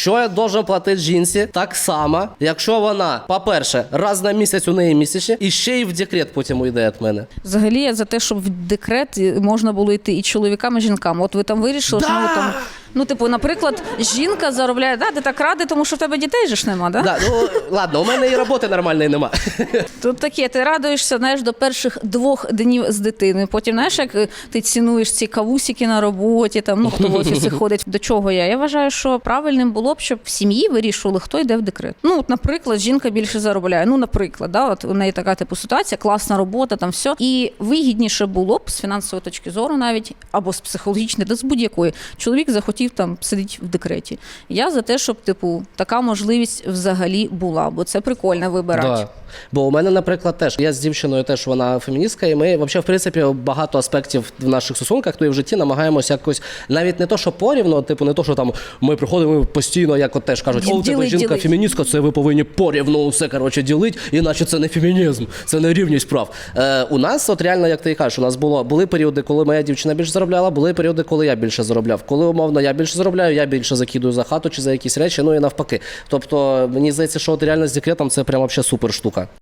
Що я должен платити жінці так само, якщо вона, по-перше, раз на місяць у неї місячні, і ще й в декрет потім уйде від мене. Взагалі я за те, щоб в декрет можна було йти і чоловікам, і жінкам. От ви там вирішили, що ви там. Ну, типу, наприклад, жінка заробляє, да, ти так радий, тому що в тебе дітей же ж нема, да? Да, ну ладно, у мене і роботи нормальної нема. Тут таке, ти радуєшся, знаєш, до перших двох днів з дитиною. Потім, знаєш, як е, ти цінуєш ці кавусики на роботі, там, ну хто в офісі ходить. До чого я? Я вважаю, що правильним було б, щоб в сім'ї вирішували, хто йде в декрет. Ну, от, наприклад, жінка більше заробляє. Ну, наприклад, да, от у неї така типу ситуація, класна робота, там все. І вигідніше було б з фінансової точки зору, навіть або з психологічної, та з будь-якої. Чоловік захотів там сидить в декреті. Я за те, щоб типу така можливість взагалі була, бо це прикольно вибирати. Да. Бо у мене, наприклад, теж я з дівчиною теж вона феміністка, і ми взагалі, в принципі, багато аспектів в наших стосунках, то і в житті намагаємося якось навіть не то, що порівну, типу, не то, що там ми приходимо постійно, як от теж кажуть, о, тебе жінка ділить». феміністка, це ви повинні порівну все коротше ділити, іначе це не фемінізм, це не рівність прав. Е, у нас, от реально, як ти і кажеш, у нас було були періоди, коли моя дівчина більше заробляла, були періоди, коли я більше заробляв. Коли умовно я більше заробляю, я більше закидую за хату чи за якісь речі, ну і навпаки. Тобто, мені здається, що от реально з декретом це прям вообще супер штука.